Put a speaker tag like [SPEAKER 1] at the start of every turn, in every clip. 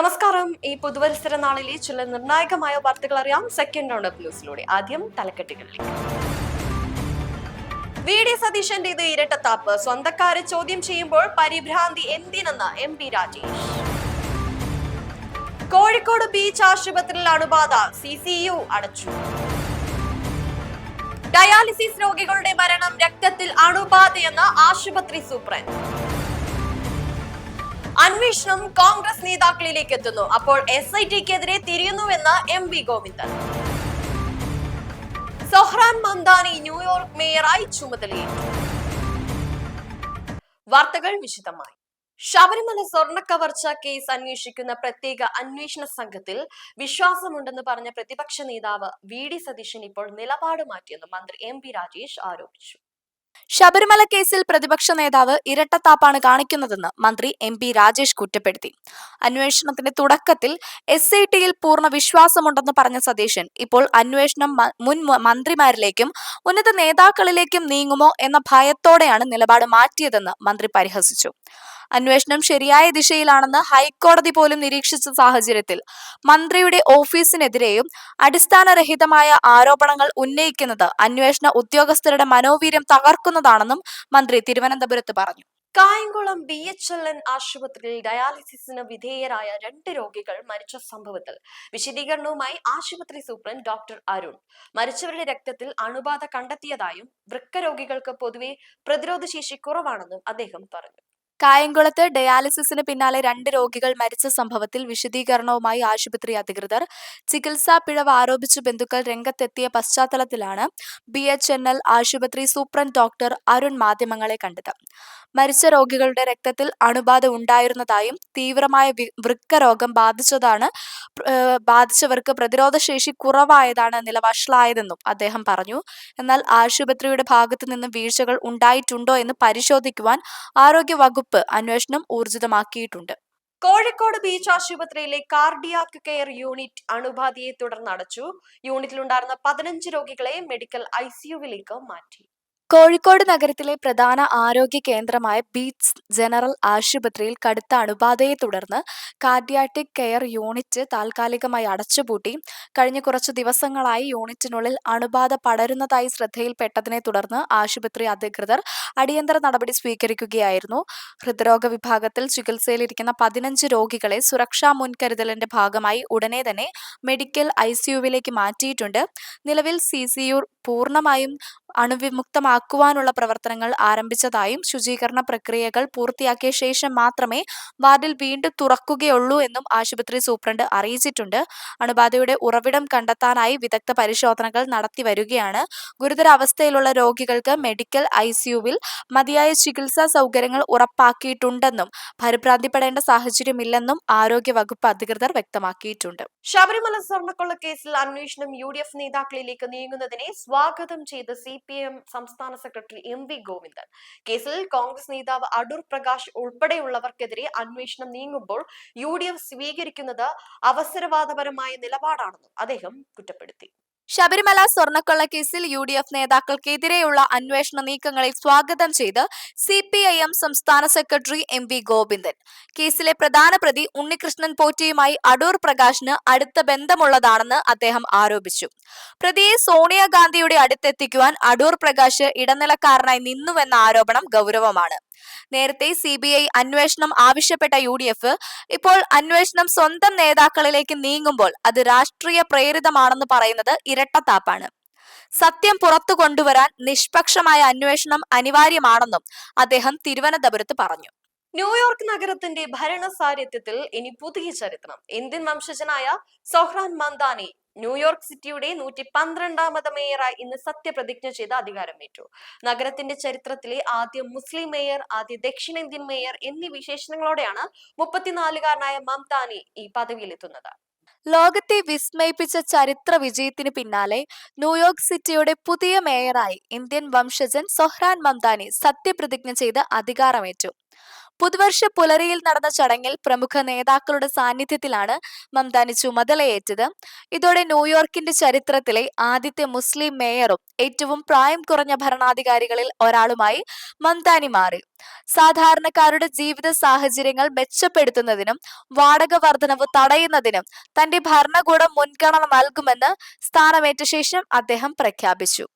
[SPEAKER 1] നമസ്കാരം. ഈ പുതുവത്സര നാളിലെ ചില നിർണായകമായ വാർത്തകൾ അറിയാം. സെക്കൻഡ് റൗണ്ട് ഓഫ് ന്യൂസിലൂടെ ആദ്യം തലക്കെട്ടുകളിലേക്ക് വി. ഡി. സതീശന്റേത് ഇരട്ടത്താപ്പ്. സ്വന്തക്കാരെ ചോദ്യം ചെയ്യുമ്പോൾ പരിഭ്രാന്തി എന്തിനെന്ന് M. P. Rajesh. Kozhikode beach ആശുപത്രിയിൽ അണുബാധ സി സി യു അടച്ചു. ഡയാലിസിസ് രോഗികളുടെ മരണം രക്തത്തിൽ അണുബാധയെന്ന് ആശുപത്രി സൂപ്രണ്ട്. അന്വേഷണം കോൺഗ്രസ് നേതാക്കളിലേക്ക് എത്തുന്നു. അപ്പോൾ എസ് ഐ ടിക്കെതിരെ തിരിയുന്നുവെന്ന് M V Govindan. Zohran Mamdani New York മേയറായി ചുമതലയേറ്റു. വാർത്തകൾ വിശദമായി. ശബരിമല സ്വർണക്കവർച്ച കേസ് അന്വേഷിക്കുന്ന പ്രത്യേക അന്വേഷണ സംഘത്തിൽ വിശ്വാസമുണ്ടെന്ന് പറഞ്ഞ പ്രതിപക്ഷ നേതാവ് വി ഡി സതീശൻ ഇപ്പോൾ നിലപാട് മാറ്റിയെന്ന് മന്ത്രി എം പി രാജേഷ് ആരോപിച്ചു.
[SPEAKER 2] ശബരിമല കേസിൽ പ്രതിപക്ഷ നേതാവ് ഇരട്ടത്താപ്പാണ് കാണിക്കുന്നതെന്ന് മന്ത്രി എം പി രാജേഷ് കുറ്റപ്പെടുത്തി. അന്വേഷണത്തിന്റെ തുടക്കത്തിൽ എസ് ഐ ടിയിൽ പൂർണ വിശ്വാസമുണ്ടെന്ന് പറഞ്ഞ സതീശൻ ഇപ്പോൾ അന്വേഷണം മുൻ മന്ത്രിമാരിലേക്കും ഉന്നത നേതാക്കളിലേക്കും നീങ്ങുമോ എന്ന ഭയത്തോടെയാണ് നിലപാട് മാറ്റിയതെന്ന് മന്ത്രി പരിഹസിച്ചു. അന്വേഷണം ശരിയായ ദിശയിലാണെന്ന് ഹൈക്കോടതി പോലും നിരീക്ഷിച്ച സാഹചര്യത്തിൽ മന്ത്രിയുടെ ഓഫീസിനെതിരെയും അടിസ്ഥാനരഹിതമായ ആരോപണങ്ങൾ ഉന്നയിക്കുന്നത് അന്വേഷണ ഉദ്യോഗസ്ഥരുടെ മനോവീര്യം തകർക്കുന്നതാണെന്നും മന്ത്രി തിരുവനന്തപുരത്ത് പറഞ്ഞു.
[SPEAKER 1] Kayamkulam B H L N ആശുപത്രിയിൽ ഡയാലിസിസിന് വിധേയരായ രണ്ട് രോഗികൾ മരിച്ച സംഭവത്തിൽ വിശദീകരണവുമായി ആശുപത്രി സൂപ്രണ്ട് ഡോക്ടർ അരുൺ. മരിച്ചവരുടെ രക്തത്തിൽ അണുബാധ കണ്ടെത്തിയതായും വൃക്ക രോഗികൾക്ക് പൊതുവെ പ്രതിരോധശേഷി കുറവാണെന്നും അദ്ദേഹം പറഞ്ഞു.
[SPEAKER 2] കായംകുളത്ത് ഡയാലിസിസിന് പിന്നാലെ രണ്ട് രോഗികൾ മരിച്ച സംഭവത്തിൽ വിശദീകരണവുമായി ആശുപത്രി അധികൃതർ. ചികിത്സാ പിഴവ് ആരോപിച്ച് ബന്ധുക്കൾ രംഗത്തെത്തിയ പശ്ചാത്തലത്തിലാണ് ബി എച്ച് എൻ എൽ ആശുപത്രി സൂപ്രണ്ട് ഡോക്ടർ അരുൺ മാധ്യമങ്ങളെ കണ്ടത്. മരിച്ച രോഗികളുടെ രക്തത്തിൽ അണുബാധ ഉണ്ടായിരുന്നതായും തീവ്രമായ വൃക്കരോഗം വൃക്ക രോഗം ബാധിച്ചതാണ് ബാധിച്ചവർക്ക് പ്രതിരോധശേഷി കുറവായതാണ് നില വഷളായതെന്നും അദ്ദേഹം പറഞ്ഞു. എന്നാൽ ആശുപത്രിയുടെ ഭാഗത്തു നിന്ന് വീഴ്ചകൾ ഉണ്ടായിട്ടുണ്ടോ എന്ന് പരിശോധിക്കുവാൻ ആരോഗ്യ വകുപ്പ് അന്വേഷണം ഊർജിതമാക്കിയിട്ടുണ്ട്.
[SPEAKER 1] കോഴിക്കോട് ബീച്ച് ആശുപത്രിയിലെ കാർഡിയാക് കെയർ യൂണിറ്റ് അണുബാധയെ തുടർന്ന് അടച്ചു. യൂണിറ്റിലുണ്ടായിരുന്ന പതിനഞ്ച് രോഗികളെ മെഡിക്കൽ ഐസിയുവിലേക്ക് മാറ്റി.
[SPEAKER 2] കോഴിക്കോട് നഗരത്തിലെ പ്രധാന ആരോഗ്യ കേന്ദ്രമായ ബീച്ച് ജനറൽ ആശുപത്രിയിൽ കടുത്ത അണുബാധയെ തുടർന്ന് കാർഡിയാറ്റിക് കെയർ യൂണിറ്റ് താൽക്കാലികമായി അടച്ചുപൂട്ടി. കഴിഞ്ഞ കുറച്ചു ദിവസങ്ങളായി യൂണിറ്റിനുള്ളിൽ അണുബാധ പടരുന്നതായി ശ്രദ്ധയിൽപ്പെട്ടതിനെ തുടർന്ന് ആശുപത്രി അധികൃതർ അടിയന്തര നടപടി സ്വീകരിക്കുകയായിരുന്നു. ഹൃദ്രോഗ വിഭാഗത്തിൽ ചികിത്സയിലിരിക്കുന്ന പതിനഞ്ച് രോഗികളെ സുരക്ഷാ മുൻകരുതലിന്റെ ഭാഗമായി ഉടനെ തന്നെ മെഡിക്കൽ ഐ മാറ്റിയിട്ടുണ്ട്. നിലവിൽ സി പൂർണമായും അണുവിമുക്തമാക്കുവാനുള്ള പ്രവർത്തനങ്ങൾ ആരംഭിച്ചതായും ശുചീകരണ പ്രക്രിയകൾ പൂർത്തിയാക്കിയ ശേഷം മാത്രമേ വാർഡിൽ വീണ്ടും തുറക്കുകയുള്ളൂ എന്നും ആശുപത്രി സൂപ്രണ്ട് അറിയിച്ചിട്ടുണ്ട്. അണുബാധയുടെ ഉറവിടം കണ്ടെത്താനായി വിദഗ്ധ പരിശോധനകൾ നടത്തി വരികയാണ്. ഗുരുതരാവസ്ഥയിലുള്ള രോഗികൾക്ക് മെഡിക്കൽ ഐസിയുവിൽ മതിയായ ചികിത്സാ സൗകര്യങ്ങൾ ഉറപ്പാക്കിയിട്ടുണ്ടെന്നും പരിഭ്രാന്തിപ്പെടേണ്ട സാഹചര്യമില്ലെന്നും ആരോഗ്യ വകുപ്പ് അധികൃതർ വ്യക്തമാക്കിയിട്ടുണ്ട്.
[SPEAKER 1] ശബരിമല സ്വർണക്കൊള്ള കേസിൽ അന്വേഷണം യു ഡി എഫ് നേതാക്കളിലേക്ക് നീങ്ങുന്നതിനെ സ്വാഗതം ചെയ്ത് സി പി എം സംസ്ഥാന സെക്രട്ടറി എം വി ഗോവിന്ദൻ. കേസിൽ കോൺഗ്രസ് നേതാവ് അടൂർ പ്രകാശ് ഉൾപ്പെടെയുള്ളവർക്കെതിരെ അന്വേഷണം നീങ്ങുമ്പോൾ യു സ്വീകരിക്കുന്നത് അവസരവാദപരമായ നിലപാടാണെന്നും അദ്ദേഹം കുറ്റപ്പെടുത്തി.
[SPEAKER 2] ശബരിമല സ്വർണക്കൊള്ളക്കേസിൽ കേസിൽ യു ഡി എഫ് നേതാക്കൾക്കെതിരെയുള്ള അന്വേഷണ നീക്കങ്ങളിൽ സ്വാഗതം ചെയ്ത് സി പി ഐ എം സംസ്ഥാന സെക്രട്ടറി എം വി ഗോവിന്ദൻ. കേസിലെ പ്രധാന പ്രതി ഉണ്ണികൃഷ്ണൻ പോറ്റിയുമായി അടൂർ പ്രകാശിന് അടുത്ത ബന്ധമുള്ളതാണെന്ന് അദ്ദേഹം ആരോപിച്ചു. പ്രതിയെ സോണിയാഗാന്ധിയുടെ അടുത്തെത്തിക്കുവാൻ അടൂർ പ്രകാശ് ഇടനിലക്കാരനായി നിന്നുവെന്ന ആരോപണം ഗൗരവമാണ്. നേരത്തെ സി ബി ഐ അന്വേഷണം ആവശ്യപ്പെട്ട യു ഡി എഫ് ഇപ്പോൾ അന്വേഷണം സ്വന്തം നേതാക്കളിലേക്ക് നീങ്ങുമ്പോൾ അത് രാഷ്ട്രീയ പ്രേരിതമാണെന്ന് പറയുന്നത് ഇരട്ടത്താപ്പാണ്. സത്യം പുറത്തു കൊണ്ടുവരാൻ നിഷ്പക്ഷമായ അന്വേഷണം അനിവാര്യമാണെന്നും അദ്ദേഹം തിരുവനന്തപുരത്ത് പറഞ്ഞു.
[SPEAKER 1] ന്യൂയോർക്ക് നഗരത്തിന്റെ ഭരണസാരിത്യത്തിൽ ഇനി പുതിയ ചരിത്രം ഇന്ത്യൻ വംശജനായ സൊഹ്റാൻ മന്ദാനി ന്യൂയോർക്ക് സിറ്റിയുടെ നൂറ്റി പന്ത്രണ്ടാമത് മേയറായി ഇന്ന് സത്യപ്രതിജ്ഞ ചെയ്ത് അധികാരമേറ്റു. നഗരത്തിന്റെ ചരിത്രത്തിലെ ആദ്യ മുസ്ലിം മേയർ ആദ്യ ദക്ഷിണേന്ത്യൻ മേയർ എന്നീ വിശേഷണങ്ങളോടെയാണ് മുപ്പത്തിനാലുകാരനായ മംതാനി ഈ പദവിയിലെത്തുന്നത്.
[SPEAKER 2] ലോകത്തെ വിസ്മയിപ്പിച്ച ചരിത്ര വിജയത്തിന് പിന്നാലെ ന്യൂയോർക്ക് സിറ്റിയുടെ പുതിയ മേയറായി ഇന്ത്യൻ വംശജൻ സൊഹ്റാൻ മംതാനി സത്യപ്രതിജ്ഞ ചെയ്ത് അധികാരമേറ്റു. പുതുവർഷ പുലരിയിൽ നടന്ന ചടങ്ങിൽ പ്രമുഖ നേതാക്കളുടെ സാന്നിധ്യത്തിലാണ് മംതാനി ചുമതലയേറ്റത്. ഇതോടെ ന്യൂയോർക്കിന്റെ ചരിത്രത്തിലെ ആദ്യത്തെ മുസ്ലിം മേയറും ഏറ്റവും പ്രായം കുറഞ്ഞ ഭരണാധികാരികളിൽ ഒരാളുമായി മംതാനി മാറി. സാധാരണക്കാരുടെ ജീവിത സാഹചര്യങ്ങൾ മെച്ചപ്പെടുത്തുന്നതിനും വാടക വർധനവ് തടയുന്നതിനും തന്റെ ഭരണകൂടം മുൻഗണന നൽകുമെന്ന് സ്ഥാനമേറ്റ ശേഷം അദ്ദേഹം പ്രഖ്യാപിച്ചു.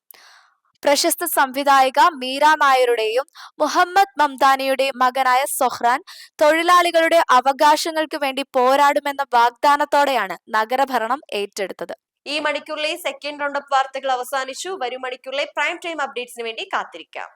[SPEAKER 2] പ്രശസ്ത സംവിധായിക മീര നായരുടെയും മുഹമ്മദ് മംദാനിയുടെയും മകനായ സൊഹ്റാൻ തൊഴിലാളികളുടെ അവകാശങ്ങൾക്ക് വേണ്ടി പോരാടുമെന്ന വാഗ്ദാനത്തോടെയാണ് നഗരഭരണം ഏറ്റെടുത്തത്.
[SPEAKER 1] ഈ മണിക്കൂറിലെ സെക്കൻഡ് റൗണ്ട് അപ്പ് വാർത്തകൾ അവസാനിച്ചു. വരും മണിക്കൂറിലെ പ്രൈം ടൈം അപ്ഡേറ്റ്സിന് വേണ്ടി കാത്തിരിക്കാം.